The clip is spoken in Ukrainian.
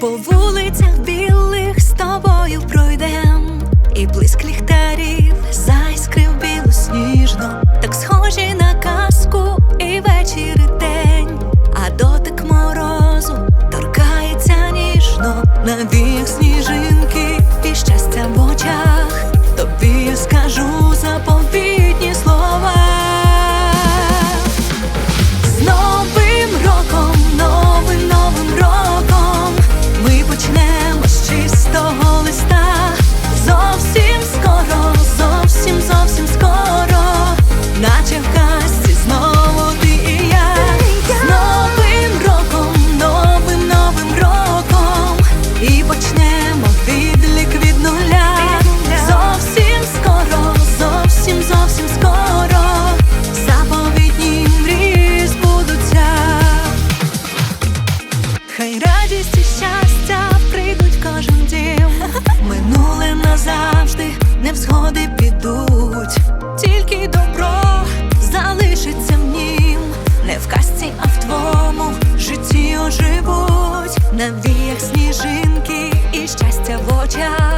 По вулицях білих з тобою пройдем, і блиск ліхтарів зайскрив білосніжно, так схожі на казку і вечір і день, а дотик морозу торкається ніжно, навіях радість і щастя прийдуть кожен дім. Минуле назавжди, невзгоди підуть. Тільки добро залишиться в нім. Не в казці, а в твому житті оживуть. На віях сніжинки і щастя в очах.